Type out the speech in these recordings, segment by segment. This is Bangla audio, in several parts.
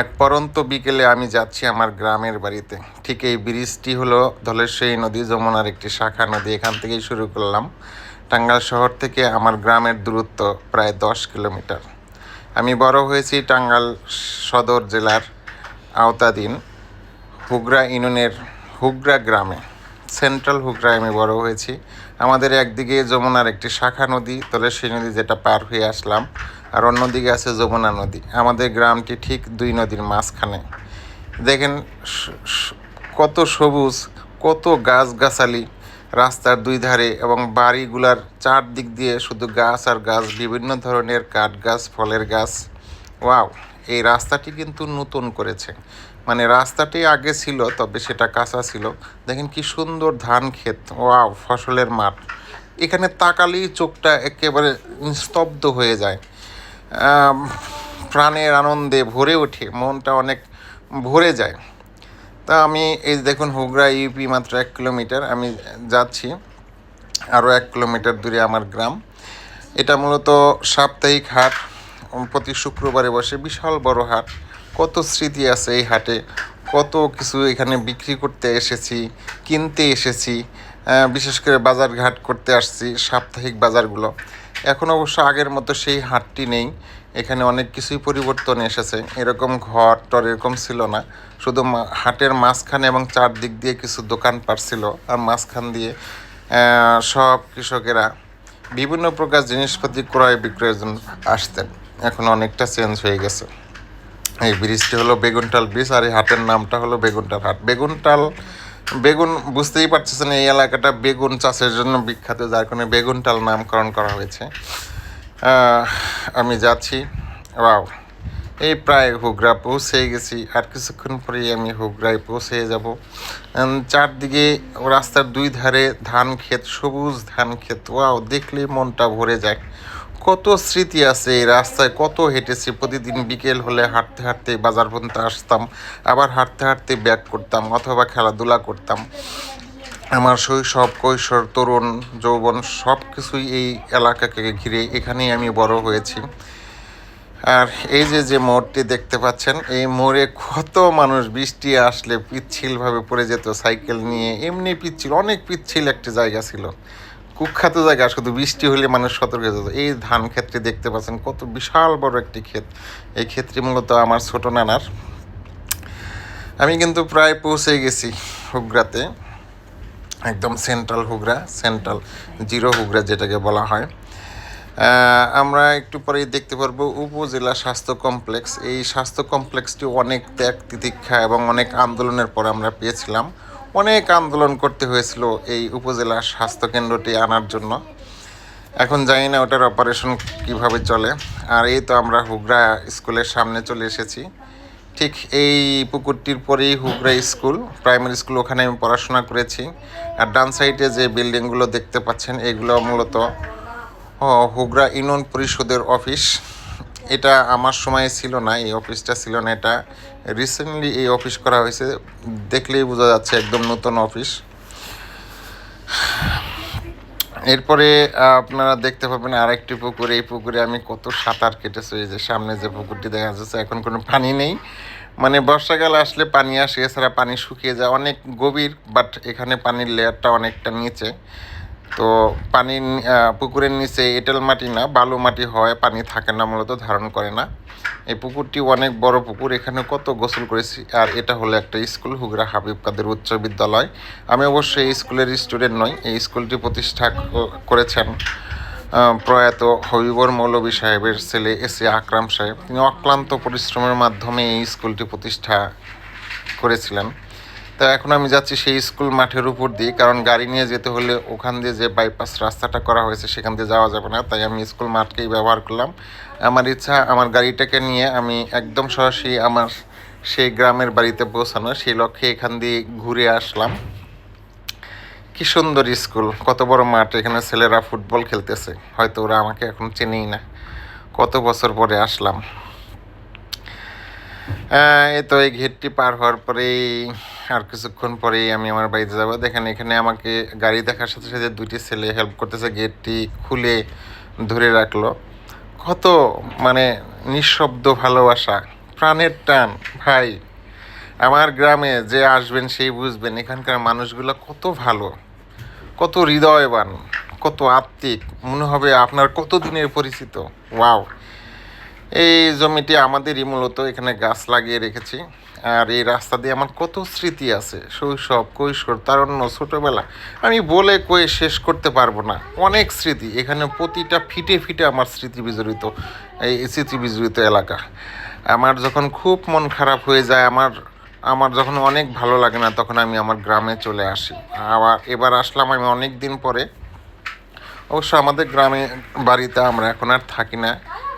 এক পরন্ত বিকেলে আমি যাচ্ছি আমার গ্রামের বাড়িতে। ঠিক এই ব্রিজটি হলো ধলেশ্বরী নদী, যমুনার একটি শাখা নদী। এখান থেকেই শুরু করলাম। টাঙ্গাল শহর থেকে আমার গ্রামের দূরত্ব প্রায় দশ কিলোমিটার। আমি বড় হয়েছি টাঙ্গাল সদর জেলার আওতাধীন হুগরা ইউনিয়নের হুগরা গ্রামে। সেন্ট্রাল হুগরায় আমি বড় হয়েছি। আমাদের একদিকে যমুনার একটি শাখা নদী ধলেশ্বরী নদী যেটা পার হয়ে আসলাম। আর অন্যদিকে আছে যমুনা নদী। আমাদের গ্রামটি ঠিক দুই নদীর মাঝখানে। দেখেন কত সবুজ, কত গাছগাছালি রাস্তার দুই ধারে এবং বাড়িগুলার চারদিক দিয়ে শুধু গাছ আর গাছ, বিভিন্ন ধরনের কাঠ গাছ ফলের গাছ। ওয়াও, এই রাস্তাটি কিন্তু নতুন করেছে। মানে রাস্তাটি আগে ছিল, তবে সেটা কাঁচা ছিল। দেখেন কি সুন্দর ধান ক্ষেত। ওয়াও, ফসলের মাঠ। এখানে তাকালেই চোখটা একেবারে স্তব্ধ হয়ে যায়। প্রাণের আনন্দে ভরে ওঠে, মনটা অনেক ভরে যায়। তা আমি এই দেখুন হুগরা ইউপি মাত্র এক কিলোমিটার, আমি যাচ্ছি আরও এক কিলোমিটার দূরে আমার গ্রাম। এটা মূলত সাপ্তাহিক হাট প্রতি শুক্রবারে বসে, বিশাল বড় হাট। কত স্মৃতি আছে এই হাটে, কত কিছু এখানে বিক্রি করতে এসেছি, কিনতে এসেছি বিশেষ করে বাজার ঘাট করতে আসছি, সাপ্তাহিক বাজারগুলো। এখন অবশ্য আগের মতো সেই হাটটি নেই। এখানে অনেক কিছুই পরিবর্তন এসেছে। এরকম ঘর, টর এরকম ছিল না। শুধু হাটের মাঝখানে এবং চারদিক দিয়ে কিছু দোকান ছিল। আর মাঝখান দিয়ে সব কৃষকেরা বিভিন্ন প্রকার জিনিসপাতি ক্রয় বিক্রয়ের জন্য আসতেন। এখন অনেকটা চেঞ্জ হয়ে গেছে। এই ব্রিজটি হলো বেগুনটাল ব্রিজ আর এই হাটের নামটা হলো বেগুনটাল হাট। বেগুনটাল বেগুন বুঝতেই পারতেছেন এই এলাকাটা বেগুন চাষের জন্য বিখ্যাত, যার কারণে বেগুনটাল নামকরণ করা হয়েছে। আমি যাচ্ছি। ওয়াও, এই প্রায় হুগরা পৌঁছে গেছি। আর কিছুক্ষণ পরেই আমি হুগরায় পৌঁছে যাব। চারদিকে রাস্তার দুই ধারে ধান ক্ষেত, সবুজ ধান ক্ষেত। ওয়াও, দেখলেই মনটা ভরে যায়। কত স্মৃতি আছে এই রাস্তায়, কত হেঁটেছি। প্রতিদিন বিকেল হলে হাঁটতে হাঁটতে বাজার পর্যন্ত আসতাম, আবার হাঁটতে হাঁটতে ব্যাক করতাম অথবা খেলাধুলা করতাম। আমার শৈশব, কৈশোর, তরুণ, যৌবন সব কিছুই এই এলাকাকে ঘিরে এখানেই আমি বড় হয়েছি। আর এই যে যে মোড়টি দেখতে পাচ্ছেন, এই মোড়ে কত মানুষ বৃষ্টি আসলে পিচ্ছিলভাবে পড়ে যেত সাইকেল নিয়ে। এমনি পিচ্ছিল, অনেক পিচ্ছিল একটি জায়গা ছিল। কুখ্যাত জায়গা, শুধু বৃষ্টি হলে মানুষ সতর্ক যেত। এই ধান ক্ষেত্রে দেখতে পাচ্ছেন কত বিশাল বড় একটি ক্ষেত। এই ক্ষেত্রে মূলত আমার ছোট নানার। আমি কিন্তু প্রায় পৌঁছে গেছি হুগরাতে। একদম central Hugra, central zero Hugra যেটাকে বলা হয়। আমরা একটু পরেই দেখতে পারব উপজেলা স্বাস্থ্য কমপ্লেক্স। এই স্বাস্থ্য কমপ্লেক্সটি অনেক ত্যাগ তিতিক্ষা এবং অনেক আন্দোলনের পর আমরা পেয়েছিলাম। অনেক আন্দোলন করতে হয়েছিল এই উপজেলা স্বাস্থ্য কেন্দ্রটি আনার জন্য। এখন জানি না ওটার অপারেশন কীভাবে চলে। আর এই তো আমরা হুগরা স্কুলের সামনে চলে এসেছি। ঠিক এই পুকুরটির পরেই হুগরা স্কুল প্রাইমারি স্কুল ওখানে আমি পড়াশোনা করেছি। আর ডান সাইডে যে বিল্ডিংগুলো দেখতে পাচ্ছেন, এগুলো মূলত হুগরা ইউনিয়ন পরিষদের অফিস এটা আমার সময় ছিল না, এই অফিসটা ছিল না এটা। রিসেন্টলি এই অফিস করা হয়েছে, দেখলেই বোঝা যাচ্ছে একদম নতুন অফিস। এরপরে আপনারা দেখতে পাবেন আরেকটি পুকুর, এই পুকুরে আমি কত সাঁতার কেটেছি, এই যে সামনে যে পুকুরটি দেখা যাচ্ছে, এখন কোনো পানি নেই। মানে বর্ষাকাল আসলে পানি আসে, এছাড়া পানি শুকিয়ে যায়, অনেক গভীর বাট এখানে পানির লেয়ারটা অনেকটা নিচে। তো পানির পুকুরের নিচে এঁটেল মাটি না, বালু মাটি হয়, পানি থাকে না, মূলত ধারণ করে না। এই পুকুরটি অনেক বড় পুকুর, এখানে কত গোসল করেছি, আর এটা হলো একটা স্কুল হুগরা হাবিব কাদের উচ্চ বিদ্যালয়। আমি অবশ্যই এই স্কুলের স্টুডেন্ট নই, এই স্কুলটি প্রতিষ্ঠা করেছেন প্রয়াত হবিবর মৌলবী সাহেবের ছেলে এস এ আকরাম সাহেব। তিনি অক্লান্ত পরিশ্রমের মাধ্যমে এই স্কুলটি প্রতিষ্ঠা করেছিলেন। তা এখন আমি যাচ্ছি সেই স্কুল মাঠের উপর দিয়ে, কারণ গাড়ি নিয়ে যেতে হলে ওখান দিয়ে যে বাইপাস রাস্তাটা করা হয়েছে সেখান দিয়ে যাওয়া যাবে না। তাই আমি স্কুল মাঠকেই ব্যবহার করলাম। আমার ইচ্ছা, আমার গাড়িটাকে নিয়ে আমি একদম সরাসরি আমার সেই গ্রামের বাড়িতে পৌঁছানো, সেই লক্ষ্যে এখান দিয়ে ঘুরে আসলাম। কি সুন্দর স্কুল, কত বড় মাঠ, এখানে ছেলেরা ফুটবল খেলতেছে। হয়তো ওরা আমাকে এখন চেনেই না। কত বছর পরে আসলাম। এই তো এই গেটটি পার হওয়ার পরেই আর কিছুক্ষণ পরেই আমি আমার বাড়িতে যাব। দেখেন, এখানে আমাকে গাড়ি দেখার সাথে সাথে দুটি ছেলে হেল্প করতেছে, গেটটি খুলে ধরে রাখল। কত মানে নিঃশব্দ ভালোবাসা, প্রাণের টান। ভাই, আমার গ্রামে যে আসবেন সেই বুঝবেন, এখানকার মানুষগুলো কত ভালো, কত হৃদয়বান, কত আত্মিক, মনে হবে আপনার কত দিনের পরিচিত। ওয়াও। এই জমিটি আমাদেরই মূলত এখানে গাছ লাগিয়ে রেখেছি। আর এই রাস্তা দিয়ে আমার কত স্মৃতি আছে, শৈশব, কৈশোর, তারণ্য, ছোটোবেলা। আমি বলে কয়ে শেষ করতে পারব না। অনেক স্মৃতি, এখানে প্রতিটা ফিটে ফিটে আমার স্মৃতি বিজড়িত, এই স্মৃতি বিজড়িত এলাকা। আমার যখন খুব মন খারাপ হয়ে যায়, আমার আমার যখন অনেক ভালো লাগে না, তখন আমি আমার গ্রামে চলে আসি। আবার এবার আসলাম আমি অনেক দিন পরে। অবশ্য আমাদের গ্রামে, বাড়িতে আমরা এখন আর থাকি না।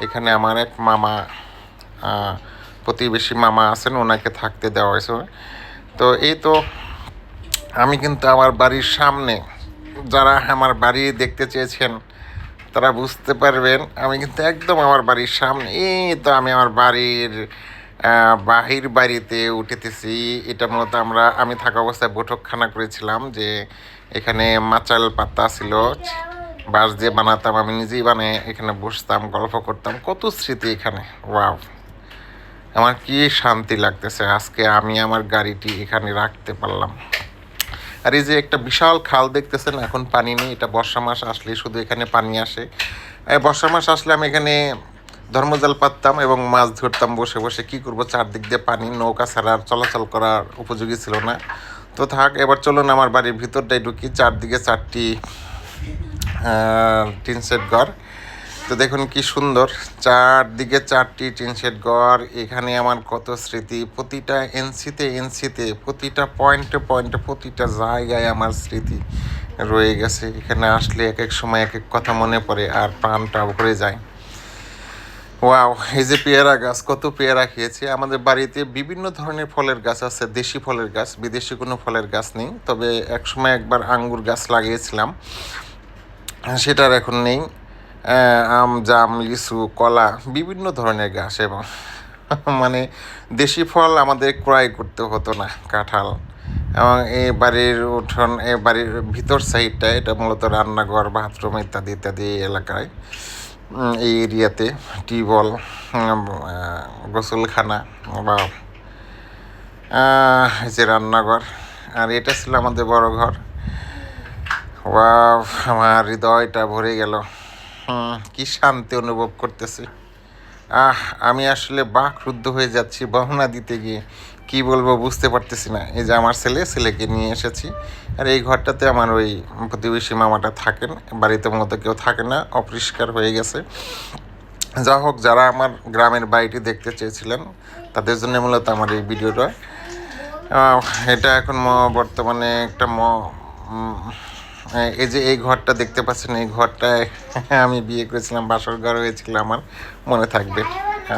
এখানে আমার এক মামা প্রতিবেশী মামা আছেন, ওনাকে থাকতে দেওয়া হয়েছে। তো এই তো আমি কিন্তু আমার বাড়ির সামনে, যারা আমার বাড়ি দেখতে চেয়েছেন, তারা বুঝতে পারবেন, আমি কিন্তু একদম আমার বাড়ির সামনে, এই তো আমি আমার বাড়ির বাহির বাড়িতে উঠেতেছি। এটা মূলত আমরা, আমি থাকা অবস্থায় বৈঠকখানা করেছিলাম যে এখানে মাচাল পাতা ছিল। বাঁশ দিয়ে বানাতাম, আমি নিজেই বানিয়ে এখানে বসতাম, গল্প করতাম। কত স্মৃতি এখানে, ওয়াও। আমার কি শান্তি লাগতেছে, আজকে আমি আমার গাড়িটি এখানে রাখতে পারলাম। আর এই যে একটা বিশাল খাল দেখতেছেন, এখন পানি নেই, এটা বর্ষা মাস, আসলে শুধু এখানে পানি আসে। বর্ষা মাস আসলে আমি এখানে ধর্মজাল পাততাম এবং মাছ ধরতাম বসে বসে। কি করব, চারদিক দিয়ে পানি, নৌকা ছাড়া চলাচল করার উপযোগী ছিল না। তো থাক, এবার চলুন আমার বাড়ির ভিতরটাই ঢুকি, চারদিকে চারটি আহ, টিন সেট ঘর। তো দেখুন কি সুন্দর চারদিকে চারটি টিন সেট ঘর। এখানে আমার কত স্মৃতি প্রতিটা এনসিতে এনসিতে প্রতিটা পয়েন্টে পয়েন্টে প্রতিটা জায়গায় আমার স্মৃতি রয়ে গেছে। এখানে আসলে এক এক সময় এক এক কথা মনে পড়ে আর প্রাণটা ভরে যায়। ওয়াও এই যে পেয়ারা গাছ কত পেয়ারা খেয়েছি। আমাদের বাড়িতে বিভিন্ন ধরনের ফলের গাছ আছে দেশি ফলের গাছ বিদেশি কোনো ফলের গাছ নেই। তবে এক সময় একবার আঙ্গুর গাছ লাগিয়েছিলাম। সেটার এখন নেই। আম, জাম, লিচু, কলা, বিভিন্ন ধরনের গাছ এবং মানে দেশি ফল আমাদের ক্রয় করতে হতো না, কাঁঠাল। এবং এই বাড়ির উঠোন এই বাড়ির ভিতর সাইডটা, এটা মূলত রান্নাঘর, বাথরুম ইত্যাদি ইত্যাদি এলাকায়। এই এরিয়াতে টিউবওয়েল গোসলখানা বা যে রান্নাঘর। আর এটা ছিল আমাদের বড় ঘর। ওয়াও, আমার হৃদয়টা ভরে গেল। কি শান্তি অনুভব করতেছি। আহ, আমি আসলে বাক রুদ্ধ হয়ে যাচ্ছি, বহনা দিতে গিয়ে। কি বলব, বুঝতে পারতেছি না। এই যে আমার ছেলে, ছেলেকে নিয়ে এসেছি। আর এই ঘরটাতে আমার ওই প্রতিবেশী মামাটা থাকেন। বাড়িতে মতো কেউ থাকে না, অপরিষ্কার হয়ে গেছে। যা হোক, যারা আমার গ্রামের বাড়িটি দেখতে চেয়েছিলেন, তাদের জন্য মূলত আমার এই ভিডিওটা। এটা এখন ম- বর্তমানে একটা ম এই যে এই ঘরটা দেখতে পাচ্ছেন, এই ঘরটায় আমি বিয়ে করেছিলাম, বাসর ঘর হয়েছিল আমার, মনে থাকবে,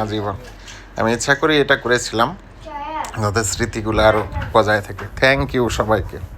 আজীবন। আমি ইচ্ছা করে এটা করেছিলাম, যাতে স্মৃতিগুলো আরও বজায় থাকে। থ্যাংক ইউ সবাইকে।